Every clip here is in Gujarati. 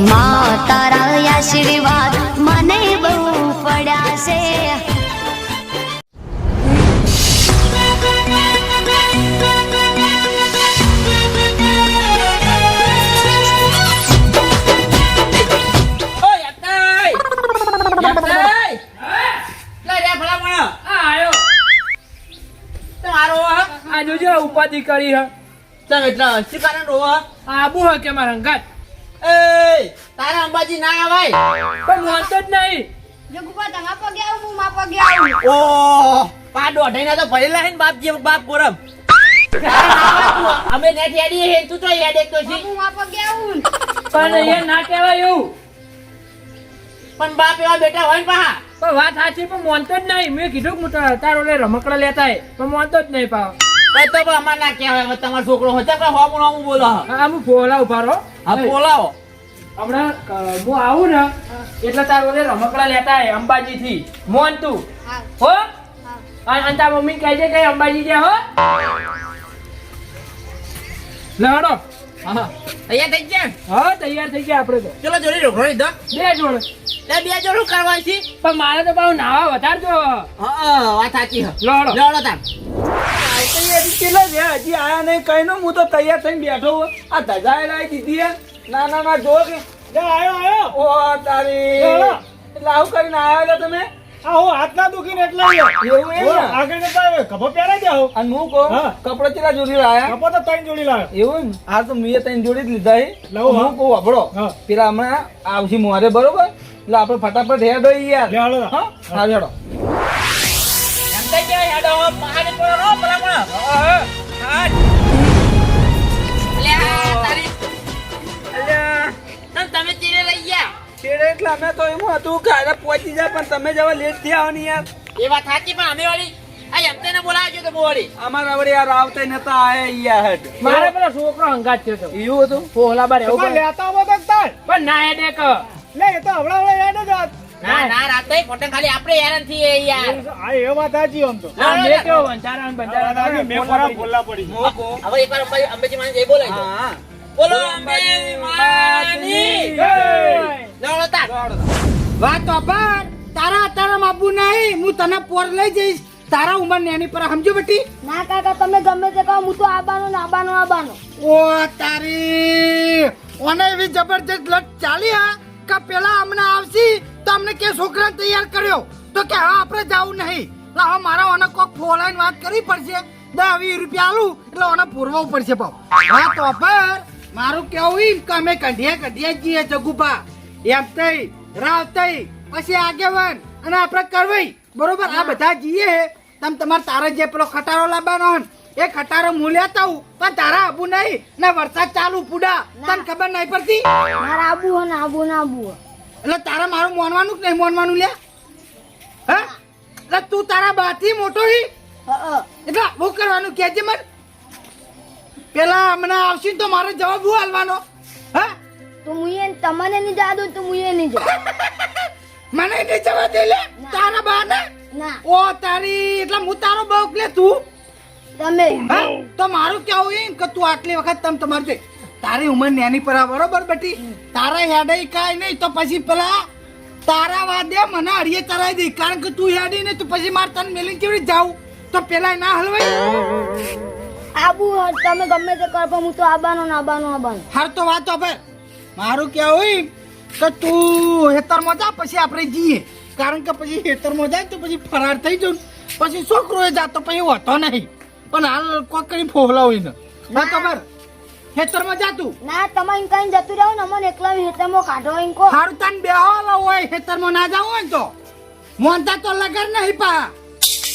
માં તારા આશીર્વાદ મને બહુ પડ્યા છે ઓય યતાઈ યતાઈ લે રે ભલા મણ આ આયો તમારો હ આ જોજો ઉપાધિ કરી હ. તમે એટલે હસી કારણ રો આબુ હ કે મારા અંગાત? એ તારા અંબાજી ના આવાય. પણ મોનતો જ નહીં. જગુબા તમારા પગે આવું હું મા પગે આવું. ઓ પા દોઢાઈ તો ભરેલા હે ને બાપ જે બાપ ગોરમ. અમે નેટ યાડી હે તું તો યાદ એક તો છે. હું મા પગે આવું. પણ એ ના કહેવાય એવું. પણ બાપ એવા બેટા હોય ને પાહા. પણ વાત સાચી પણ મોનતો જ નહીં. મેં કીધું કે હું તારો- લે રમકડા લેતા હે પણ મોનતો જ નહીં પાવ તો પણ અમાર ના કહેવાય. તમારો છોકરો હોય. તો હોમું હોમું બોલો. હ. હું ફોલા ઊભા રહો હા બોલાવો. હમણાં હું આવું ને એટલે તારો લે રમકડા લેતા હે અંબાજી થી મોન તું? હો. અને અને તારા મમ્મી કહેજે કે અંબાજી ગયા હો? લડો હા તૈયાર થઈ ગયા? હા તૈયાર થઈ ગયા આપણે તો. ચલો જોડી રોકડો લીધો બે જોડે. લે બે જોડું કરવા છે? પણ મારે તો પાછું નાવા વધારજો. હા વાત સાચી હ લડો લડો તાર. કેટલા છે? હજી આયા નહીં કઈ નો હું તો તૈયાર થઈને બેઠો આ ધજાએ લાવી દીધી ના ના ના જો કે. આયો આયો. ઓ તારી. એટલે આવું કરીને આયા તમે? આ હું હાથના દુખીને એટલે એવું એમ? આગળ જતા આવ્યો. પહેરાઈ જાઓ અને હું કહું હા. કપડા કેટલા જોડી લાયા? ખભો તો ત્રણ જોડી લાવ્યો. એવું હા તો મેં ત્રણ જોડી જ લીધા હે. હું. કહું હા. પેલા હમણાં આવશે મોરે બરોબર? એટલે આપણે ફટાફટ હેડ યાર. હા હેડો તારી અલ્યા. તમ તમે ચીડે લઈ ગયા? એટલે અમે તો એમ હતું કે આજે પહોંચી જાય પણ તમે જવા લેટ થયા હો યાર. એ વાત સાચી પણ અમે વાળી આ એમને ને બોલાવજો તો બોડી અમારા વળી યાર આવતા નતા આયા યાર હટ મારે પેલો છોકરો હંગાત થયો તો. એવું હતું? બાર એવું પણ પણ લેતા આવો તો પણ ના એ ક લે એ તો હમણાં જ આત. ના ના. રાત થઈ ખાલી આપણે હેરાન થઈએ યાર. આ એ વાત સાચી આમ તો. આ કેવો વંચારા ને આ વાત સાચી. બંચારા મેં ફોરા બોલલા પડી. હું હવે એકવાર અંબાજી અંબાજી માં જઈ બોલાવી હા. બોલો અંબાજી માની. લડો વાત તો પણ તારા અત્યારે નહીં. હું તને પોર લઈ જઈશ. તારા ઉંમર નેની પર સમજો બેટી. ના કાકા તમે ગમે તે કહો હું તો આબાનો ને આબાનો આબાનો. ઓ તારી. ઓને એવી જબરજસ્ત લટ ચાલી હા કે પેલા હમણાં આવશી? તો અમને કે છોકરા તૈયાર કર્યો? તો કે હા આપણે જવું નહીં. એટલે હવે મારા ઓને કોક ફોલાઈને વાત કરવી પડશે. દસ વીસ રૂપિયા આલું એટલે ઓને પૂરવું પડશે પાવ. હા તો પર મારું કેવું ઈ કે અમે કઢિયા કઢિયા જઈએ જગુભા. એમ થઈ રાવ તઈ પછી આગેવાન અને આપણે કરવી બરોબર? આ બધા જઈએ. તમ તમારે તારે જે પેલો ખટારો લાવવાનો એ ખટારો હું લેતા આવું. પણ તારા આબુ નહીં ને વરસાદ ચાલુ પુડા. તને ખબર નહીં પડતી? મારા આબુ હોય ને આબુ ના આબુ હો. એટલે તારા મારું મોનવાનું કે નહીં માનવાનું લે? હે? એટલે તું તારા બાથી મોટો હી? હ, હ. એટલે હું કરવાનું કેજે મને? પેલા હમણાં આવશે તો મારે જવાબ હું હાલવાનો હે? તો મુએ તમને નહીં જવા દઉં તો એ નહીં જવા મને નહીં જવા દે લે? તારા બા ને. ઓ તારી એટલે હું તારો બહુ લે તું? તમે. હા? તો મારું કેવું એમ કે તું આટલી વખત તમ તમારું જોઈ તારી ઉંમર નેની પર બરોબર બેટી? તારા હેડાઈ કાંઈ નહીં તો પછી પેલા તારા વાદે મને અડીએ તરાઈ દઈ કારણ કે તું હેડી ને તો પછી મારે તને મેલી કેવી રીતે જાઉં? તો પેલા ના હલવાય. આબુ તમે ગમે તે કરો પણ હું તો આબાનો ને આબાનો આબાનો. હાર તો વાત હવે. મારું કેવું હોય કે તું હેતરમાં જા પછી આપણે જઈએ. કારણ કે પછી હેતરમાં જાય તો પછી ફરાર થઈ જવું પછી છોકરો એ જાતો પછી હોતો નહીં. પણ હાલ કોક ફોહલા હોય ને. ના. ખબર? હેતરમાં જાતું ના તમે અહીં કઈ જતું રહો ને? અમને એકલા હેતરમાં કાઢો અહીં કો હારું તને બેહવાલો હોય ખેતરમાં ના જાવ હોય તો. મોનતા તો લગર નહીં પા.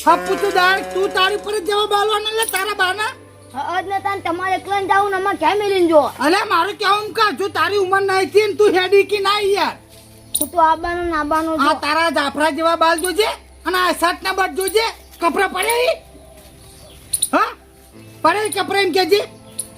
હા તું દાળ તું તારી પર જવાબ આલવાનો લે તારા બાના. હજ ને તાન તમારે એકલા જાવ ને અમારે ક્યાં મેલીને જો? અલે મારું કેવું કા જો તારી ઉંમર નહીં થી તું હેડી કી ના યાર. તું તો આબાનો નાબાનો આ તારા જાફરા જેવા બાલ જોજે અને આ શર્ટ ના બટ જોજે. કપડા પડે હા? પડે કપડા એમ કેજે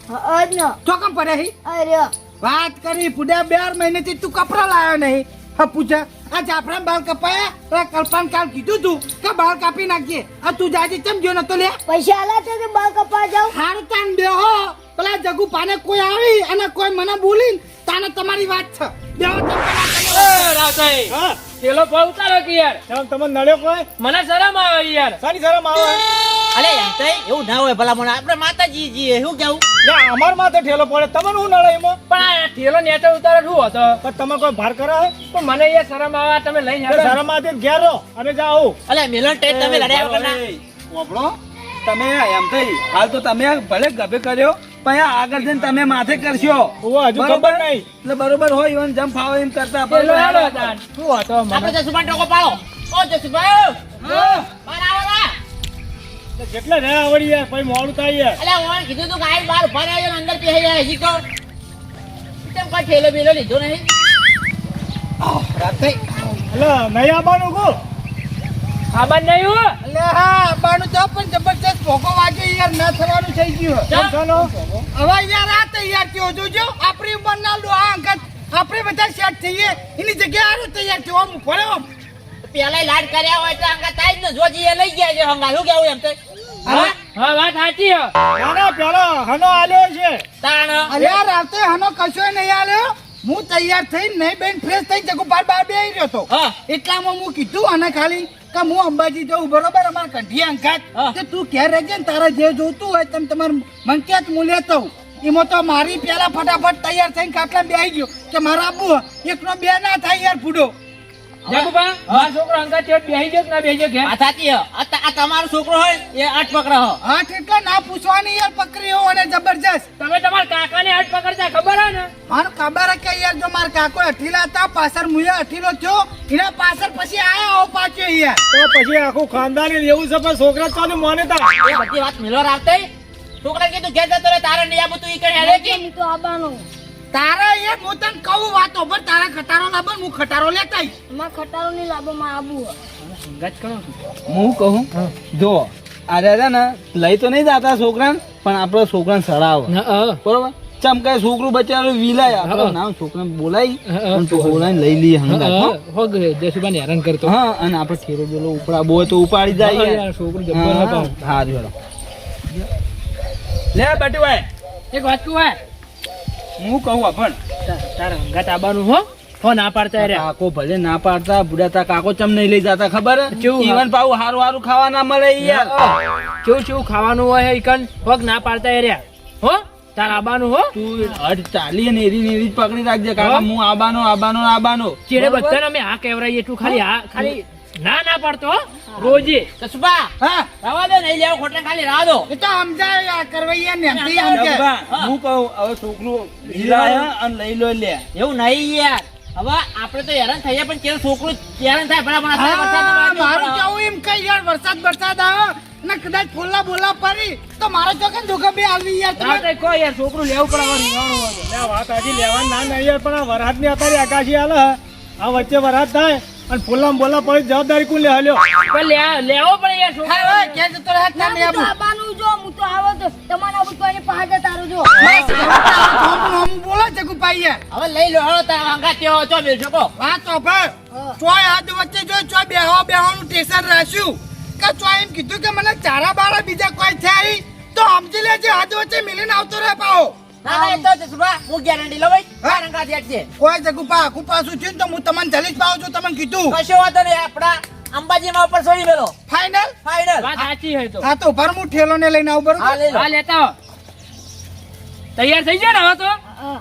ને. ચોકમ પડે? અરે. વાત કરી પુડા બે મહિનેથી તું કપડા લાવ્યો નહીં. હા પૂછા આ જાફરા બાલ કપાયા? તો કલ્પાન કાલ કીધું તું કે બાલ કાપી નાખીએ આ તું જાજી કેમ જો નતો લે? પૈસા આલા છે કે બાલ કપા જાવ હાર તાન બેહો પેલા જગુ પાને કોઈ આવી અને કોઈ મને બોલી તાને તમારી વાત છે. બેહો તમે પેલા તમે. હા. થેલો બહુ ઉતારો કે યાર? તમને નડ્યો કોઈ? મને શરમ આવે યાર. સારી શરમ આવે? અલે એમ તો એવું ના હોય ભલા મને આપણે માતાજી જીએ શું કેવું? ના અમાર માથે ઠેલો પડે. તમને શું નડે એમાં? પણ આ થેલો ઉતારે ઉતારો શું હતો? પણ તમે કોઈ ભાર કરો? પણ મને એ શરમ આવે તમે લઈને તો હેડો. શરમ આવે ઘેર રહો અને જાઓ. અલે મિલન ટેટ તમે લડ્યા વગર ના ઓબળો તમે એમ થઈ હાલ તો તમે ભલે ગભે કર્યો પણ આગળ જઈને તમે માથે કરશો. હજુ ખબર બરોબર? નહીં. એટલે બરોબર હોય ઈવન જમ ફાવે એમ કરતા. શું હતો આપણે જસુભાઈ ટોકો પાડો. ઓ જસુભાઈ! આવો ના તો જેટલા રહ્યા આવડી યાર? પછી મોડું થાય યાર. અલે ઓણ કીધું તું ગાય બાર ઊભા રહેજો ને અંદર પેહી જાય હજી કહો કેમ કોઈ ઠેલો બેલો લીધો નહીં? રાત થઈ. એટલે નહીં આવવાનું કો? આબાન નહીં હો. એટલે હા આબાનું તો પણ જબરજસ્ત ભોગો વાગે યાર ના થવાનું થઈ ગયું. કેમ ચાલો હવે યાર આ તૈયાર થયો જોજો આપણી ઉપર ના લો આ અંગત આપણે બધા સેટ થઈએ એની જગ્યાએ આનું તૈયાર થયો આમ આમ પેલા લાડ કર્યા હોય તો અંગત આઈ જ ને જોજી એ લઈ ગયા છે હંગા શું કેવું એમ તો? હા વાત સાચી હે. ના ના પેલો હનો આલ્યો છે. આ રાતે હનો કશોય નહીં આલ્યો. હું તૈયાર થઈને નહીં બેન ફ્રેશ થઈ જગું બાર બાર બે રહ્યો તો. એટલામાં હું કીધું અને ખાલી કે હું અંબાજી જઉં બરોબર? અમારે કંઠી અંકાત. કે તું ક્યાં રહેજે ને તારે જે જોતું હોય તમે તમારે જ હું લેતો. એમાં તો મારી પેલા ફટાફટ તૈયાર થઈને ખાટલા બે આવી ગયો. કે મારા આબુ એકનો બે ના થાય યાર ફૂડો જગુબા મારો છોકરો અંગા ચેટ બેહી ગયો કે ના બેહી ગયો આ સાચી આ તમારો છોકરો હોય એ આઠ પકડો હો. એટલે ના પૂછવાની યાર પકડી હો અને જબરજસ્ત. તમે તમારા કાકાને હાથ પકડતા ખબર હે ને? મારો ખબર હે કે યાર જો મારા કાકો અઠીલા હતા પાછળ મુયા અઠીલો થયો એના પાછળ પછી આયા આવો પાછો યાર. તો પછી આખું ખાનદાની એવું છે પણ છોકરા ચાલુ માને તા. એ બધી વાત મિલો રાખતે છોકરા કીધું ઘેર જતો રહે તારે નહીં આવું તું ઈ કઈ હેડે કે? હું તો આવવાનું તારા એક હું તને કહું વાતો પર તારા ખટારો લાબો હું ખટારો લેતા માં ખટારો ની લાબો માં આબુ અંગાત કરો છું. હું કહું? જો અરે દાદા ને લઈ તો નહીં જતા છોકરાને પણ આપણો છોકરાને સડાવ. બરોબર? ચમકાય છોકરું બચારું વિલાય આપણો હા. નામ છોકરાને બોલાવી પણ તો બોલાવીને લઈ લઈએ હંગા હો. ગયો જસુબાને હેરાન કરતો. હા અને આપણે ખેરો બોલો ઉપડા બોય તો ઉપાડી જાય. છોકરું જબ્બર હા, જોડો. લે બટુભાઈ. એક વાત કહું હે કહું પણ. તારા અંગાત આબાનું હો? ફોન ના પાડતા રે કાકો ભલે ના પાડતા બુડાતા કાકો ચમ નહીં લઈ જતા ખબર? કેવું ઈવન પાછું હારું હારું ખાવા ના મળે યાર. કેવું કેવું ખાવાનું હોય હે ઈકન હોક ના પાડતા રે હો? તાર આબાનું હો? તું હટ ચાલી ને એરી ને એરી જ પકડી રાખજે કાકા. હા? આબાનો આબાનો આબાનો. ચેડે? બધાને અમે આ કેવરાઈએ તું ખાલી આ ખાલી ના ના પડતો રોજે. જસુભા હા? રવા દે નહીં લેવો ખોટલા ખાલી રાહ દો. એ તો સમજાય કરવૈયા ને એમથી આમ કે હું. કહું હવે છોકરું વિલાય અને લઈ લો લે. એવું નહીં યાર. હવે આપણે તો હેરાન થઈએ પણ કેવું છોકરું હેરાન થાય? પણ વરસાદમાં મારું કેવું એમ કઈ યાર વરસાદ વરસાદ આવે ને કદાચ ફોલ્લા બોલા પડી તો મારો કેમ ધોકા બે આવી યાર. ના તમે તો કોઈ યાર છોકરું લેવું પડે તો. વાત હજી લેવા ના નહીં યાર પણ આ વરસાદની અત્યારે આકાશી હાલે આ વચ્ચે વરસાદ થાય અને પોલામ બોલા પડી જવાબદારી કોણ લે હાલ્યો? પણ લે- લેવો પડે યાર છોકરો. હા કે ક્યાં જતો રહે? ના મે હું આબુ. આવવાનું જો હું તો આવો તો તમારા ઉપર કોઈને પહાડ તારું જો બસ હમ બોલો છે કુ પાઈએ હવે લઈ લો હવે તારા હંગાત તેઓ ચો બેલ છોકો હા તો ભાઈ ચોય હાથ વચ્ચે જો ચોય બેહવા બેહવાનું ટેસર રાખ્યું. કે ચો એમ કીધું કે મને ચારા બારા બીજા કોઈ થાય તો સમજી લેજે હાથ વચ્ચે મિલીને આવતો રહે પાઓ ના ના તો હું તો હું તમને જલીસ પાઉં છું તમને કીધું. કશો વાંધો નહીં આપણા અંબાજીમાં ઉપર છોડી મેલો. ફાઈનલ ફાઈનલ વાત સાચી હોય તો. હા તો ભર હું ઠેલો ને લઈને આવું બરોબર? હા લેતા તૈયાર થઈ જાય ને હવે તો?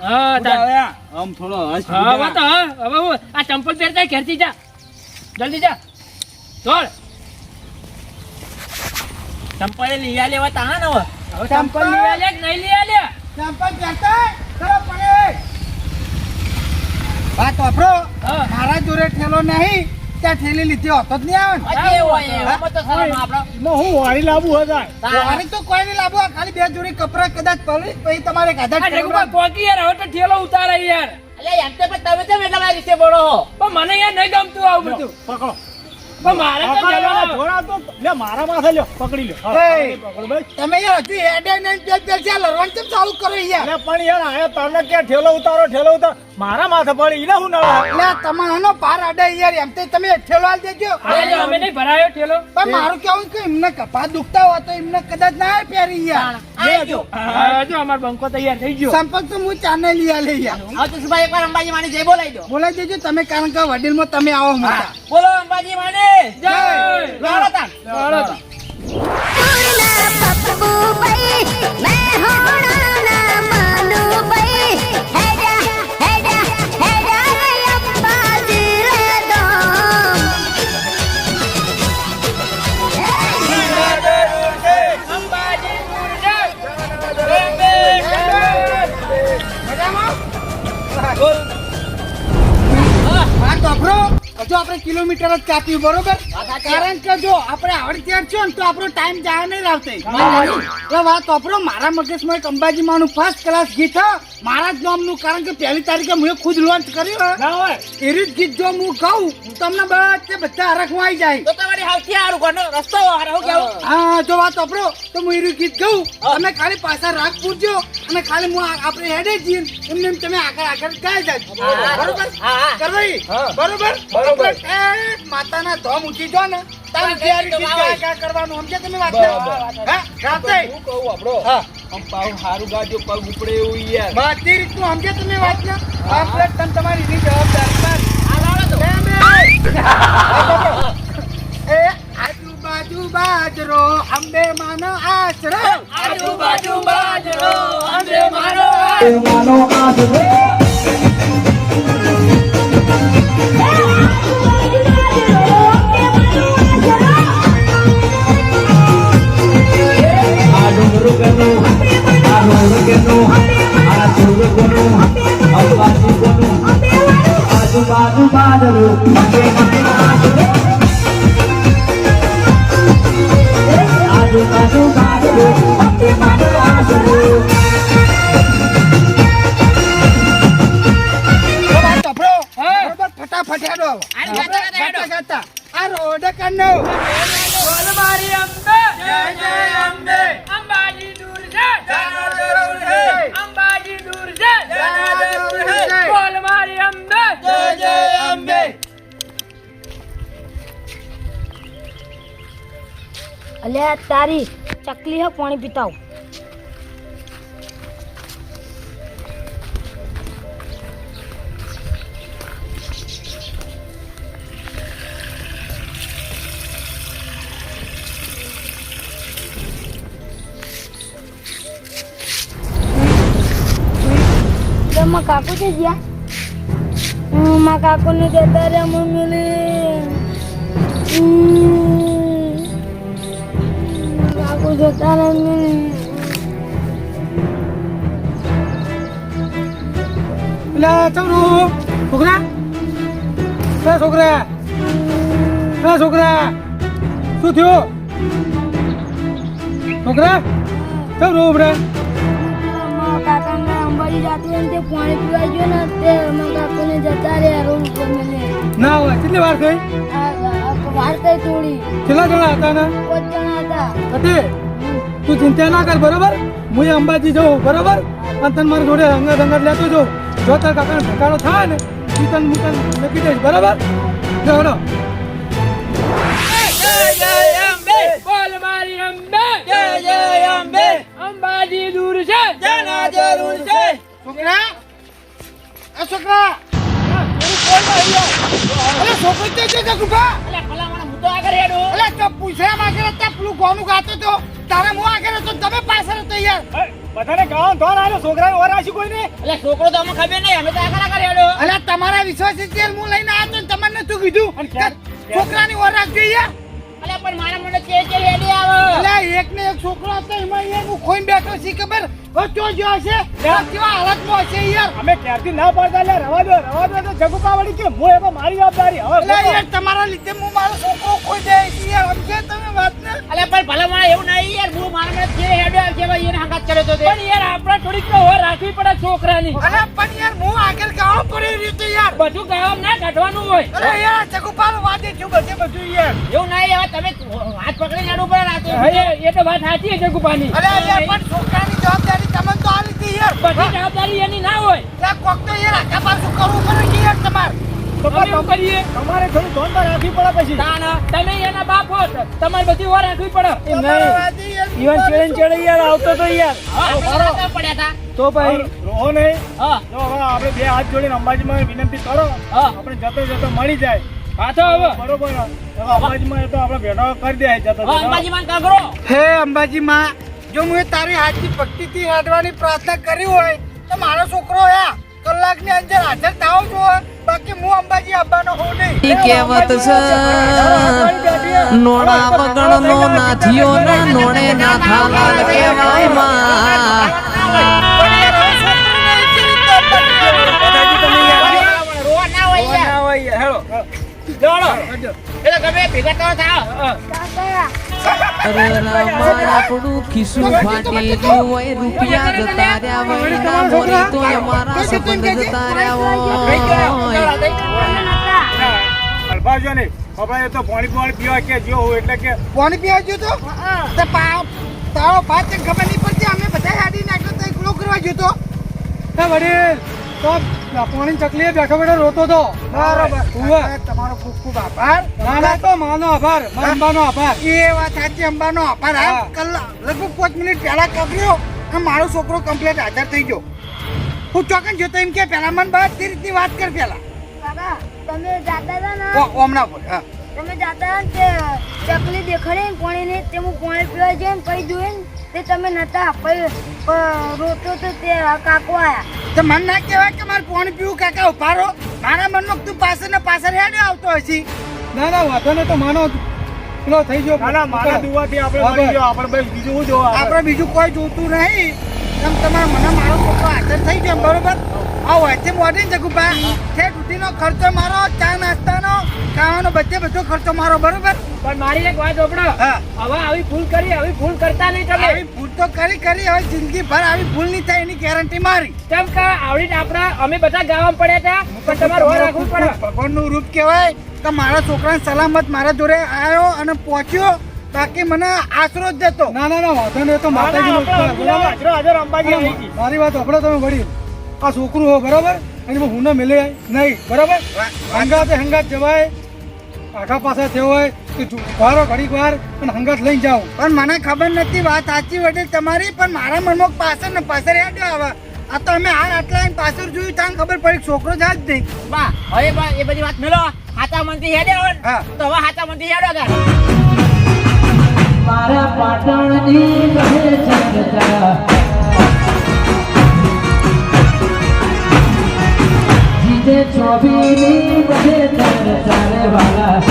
હા આમ થોડો હવે તો હવે હું આ ચંપલ પહેરતા ઘેરથી જા. જલ્દી જા. દોડ ચંપલ લઈ આ લેવા તા ને હવે ચંપલ લઈ આ લે નહીં લઈ આલે ચંપલ પહેરતા ખરો પડે. વાત વાપરો. મારા જોડે ઠેલો નહીં ત્યાં ઠેલી લીધી હોતો જ નહીં આવે ને. હજી એવું હોય એમાં તો શરમ આપડો. એમાં હું વાળી લાવવું હતા તારા- તો કોઈ નહીં લાવું ખાલી બે જોડી કપડા કદાચ પડી પછી તમારે કાઢા પોકી યાર હવે તો ઠેલો ઉતારે યાર. એમ તો તમે કેમ એટલા રીતે બોલો પણ મને યાર નહીં ગમતું આવું બધું. પકડો. મારે માથે લ્યો પકડી લ્યો. તમે યાર હજુ હેડે કેમ ચાલુ કરો યાર? પણ યાર આયા તને ક્યાં ઠેલો ઉતારો ઠેલો ઉતાર? મારા માથે પડી એને હું નળા. એટલે તમારો પાર અડે યાર એમ તો તમે ઠેલો આલ દેજો. અમે નહીં ભરાયો ઠેલો. પણ મારું કેવું કે એમને કપા દુખતા હોય તો એમને કદાચ ના પહેરી યાર. આ જો. અમાર બંકો તૈયાર થઈ ગયો. સંપર્ક તો હું ચાને લઈ આલે યાર. હવે તો સુભાઈ એકવાર અંબાજી માની જય બોલાઈ દો. બોલાઈ દેજો તમે કારણ કે વડીલમાં તમે આવો મોટા. બોલો અંબાજી માને. જય. તાન. પપ્પુભાઈ મેં હોણાના હજુ આપણે કિલોમીટર જ કાપ્યું બરોબર? કારણ કે જો આપણે આવડી ત્યાં છો ને તો આપણો ટાઈમ જાય નહીં આવતે એટલે વાત વાપરો મારા મગજમાં એક અંબાજી માનું ફર્સ્ટ ક્લાસ ગીત. મારા જ નામનું કારણ કે પહેલી તારીખે હું ખુદ લોન્ચ કર્યું હોય. જ ગીત જો હું ગાઉં તમને બધે બધા હરખમાં આવી જાય. તો તમારી સૌથી સારું ઘરનો રસ્તો હું જો વાત વાપરો તો હું એનું ગીત ગાઉં તમે ખાલી પાછા રાગ પૂરજો અને ખાલી હું આપણે હેડે જઈએ એમને એમ તમે આગળ આગળ ગાય જાય બરોબર. હા, હા. બરોબર. બરોબર. માતાના ધોમ ઉઠી જો ને તારે હા, જ્યારે તો ગીત આવે. ગાયા ગાયા કરવાનું સમજ્યા તમે વાત. હા રાતે. હું કહું આપણો હા. આમ પાવ હારું ગાજો પગ ઉપડે એવું યાર. રીતનું સમજે તમે વાત ને આપણે તમ તમારી રીત જવાબદારી આજુબાજુ બાજરો અંબે તો. એ? આજુબાજુ બાજરો અંબે માનો આશરો. આજુબાજુ બાજરો અંબે મારો આજુબાજુ બાદલો અલ્યા તારી ચકલી હે પાણી પીતાવ કાકુ છે જ્યાં? કાકુ ને જતા રે મમ્મી છોકરું. છોકરા. છોકરા છોકરા. શું થયું? છોકરા કેમ જાતું હોય ને હોય. કેટલી વાર થઈ? વાર કઈ તોડી કેટલા જણા હતા ને? પાંચ જણા હતા? તું ચિંતા ના કર બરોબર? હું અંબાજી જઉં બરોબર? અને તને મારી જોડે અંગત અંગત લેતો જો જો તાર કાકાનો ઠેકાણો થાય ને તું તને હું તને લખી દઈશ બરોબર? જો હડો. બોલ અંબે. જય જય અંબાજી દૂર છે. જાના જરૂર છે. છોકરા? એ છોકરા? અરે છોકરો તે છે કે ગુફા અલ્યા ભલામણ હું તો આગળ હેડું. અરે તો પૂછ્યા માંગે ને ત્યાં પેલું ગોનું ગાતો તો તારે હું આગળ હતો? તમે પાછળ હતો યાર. બધાને ગાવાનું ધોન આવ્યો છોકરાને ઓર આશી કોઈ ને એટલે છોકરો તો અમને ખબર નહીં. અમે તો આગળ આગળ હેડો. અરે તમારા વિશ્વાસ છે હું લઈને આવ્યો તો તમને નતું કીધું. છોકરાની ઓર રાખજો યાર. અલ્યા પણ મારા મને કે કે આવે? અલે એક ને એક છોકરો હતો એમાં યાર હું ખોઈને બેઠો છે ખબર? વચ્ચો જો હશે? કેવા હાલતમાં હશે યાર? અમે ક્યારથી ના પડતા? લે રવા દો રવા દો તો જગુપા વળી કે હું એમાં મારી જવાબદારી. હવે અલે યાર તમારા લીધે હું મારો છોકરો ખોઈ દે છે યાર સમજે તમે વાત ને? અલ્યા પણ એવું નહીં યાર હું મારા મને કે હેડ્યો આવે ભાઈ એને હંગાત કર્યો તો પણ યાર આપણે થોડીક તો રાખવી પડે છોકરાની. અલે પણ યાર હું આગળ ગાવા પડી રહ્યો તો યાર. બધું ગામ ના કાઢવાનું હોય. અરે યાર જગુપાલ વાદે છું બધે બધું યાર. એવું નહીં તમે હાથ પકડી હેડવું પડે ને તો. એ- તો વાત સાચી છે ગુપાની અરે યાર પણ છોકરાની જવાબદારી તમે તો આલી હતી યાર. બધી જવાબદારી એની ના હોય. કોક તો યાર આખા પાછું કરવું પડે યાર તમારે? તમારે થોડી ધોન તો રાખવી પડે પછી. તાન તમે એના બાપ હો તમારે બધી વાર રાખવી પડે. યાર ઈવન ચેડે ચેડે યાર આવતો તો યાર. તો ભાઈ રોહો નહીં. હા. જો હવે આપણે બે હાથ જોડીને અંબાજીમાં વિનંતી કરો. હા. આપણે જતો જતો મળી જાય. પાછો હવે. બરોબર. ને? હવે અંબાજીમાં એ તો આપણે ભેટો કરી દે જતો હા, જતો. અંબાજી માં કાગરો. હે અંબાજી માં જો હું તારી હાથની ભક્તિથી હાડવાની પ્રાર્થના કરી હોય તો મારો છોકરો કલાક કલાકની અંદર હાજર થાવ જો બાકી હું અંબાજી આવવાનો હોઉં નહીં કહેવત છે નોણા વગણ નો નાથિયો ના નોણે કહેવાયમાં રોવા હોય. હેલો એટલે તમે ભેગા તો થાવ ખિસ્સું ફાટી ગયું હોય રૂપિયા જતા રહ્યા હોય મોરી તો અમારા સંબંધ જતા રહ્યા હોય. હલભાજો નહીં હવે એ તો પાણી પાણી પીવા કે જો એટલે કે પાણી પીવા જો તો? તો પાવ તારો ભાત ખબર નહીં પડતી? અમે બધા હાડી નાખ્યો તો એકલો કરવા ગયો તો. હે વડીલ તો પાણી ચકલીએ બેઠો બેઠો રોતો તો. બરોબર. તમારો ખૂબ ખૂબ આભાર. ના ના તો માનો આભાર. મારા અંબાનો આભાર. એ વાત સાચી અંબાનો આભાર. આ હા. કલાક લગભગ પાંચ મિનિટ પહેલા કબર્યો અને મારો છોકરો કમ્પ્લીટ હાજર થઈ ગયો. હું ચોકન જોતો એમ કે પહેલા મન બસ તે રીતની વાત કર પહેલા. કાકા તમે જાતા હતા ને? ઓમના બોલ હા. તમે જાતા તે ચકલી દેખાડી ને પાણીને તે હું પાણી પીવા જઈએ કઈ જોયે ને? તે તમે નતા રોતો તો તે કાકો આયા. તો મન ના કહેવાય કે મારે પાણી પીવું કાકા ઉભારો મારા મનમાં તું પાછળ ને પાછળ હેડ્યો આવતો હશી. ના ના વાંધો ને તો માનો પેલો થઈ ગયો. ના મારા દુવાથી આપણે મળી ગયો આપણે બસ બીજું શું જોવા આપણે બીજું કોઈ જોતું નહીં. તેમ તમારા મને મારો છોકરો હાજર થઈ ગયો બરોબર? આ વચ્ચે મોડી ને જગુબા છે ડૂટીનો ખર્ચો મારો ચા નાસ્તાનો ખાવાનો બધે બધો ખર્ચો મારો બરોબર? પણ મારી એક વાત ઓપડો હવે આવી ભૂલ કરી આવી ભૂલ કરતા નહીં તમે. આવી ભૂલ તો કરી કરી હવે જિંદગી ભર આવી ભૂલ નહીં થાય એની ગેરંટી મારી. કેમ કે આવડી આપણા અમે બધા ગાવામાં પડ્યા હતા પણ તમારે હોય રાખવું પડે. ભગવાનનું રૂપ કહેવાય કે મારા છોકરાને સલામત મારા જોડે આવ્યો અને પહોંચ્યો બાકી મને આશરો જ દેતો. ના ના ના વાંધો નહીં તો માતાજી મારી વાત સાંભળો તમે વડીલ આ છોકરું હો બરાબર? અને હું ના મિલે નહીં બરાબર? હંગાતે હંગાત જવાય આખા પાસે થયો હોય તો વારો ઘડીક વાર અને હંગાત લઈ જાઓ. પણ મને ખબર નથી વાત સાચી વડે તમારી પણ મારા મનમાં પાછળ ને પાછળ હેડ્યો આવા. આ તો અમે હાર આટલા એમ પાછળ જોયું ત્યાં ખબર પડી છોકરો જ નહીં. બા હવે બા એ બધી વાત મેલો. હાચા મંત્રી હેડે હોય તો હવે હાચા મંત્રી હેડો ગા મારા પાટણની કહે ચંદ્રતા. যে ছবি নিয়ে তার চারে বালা।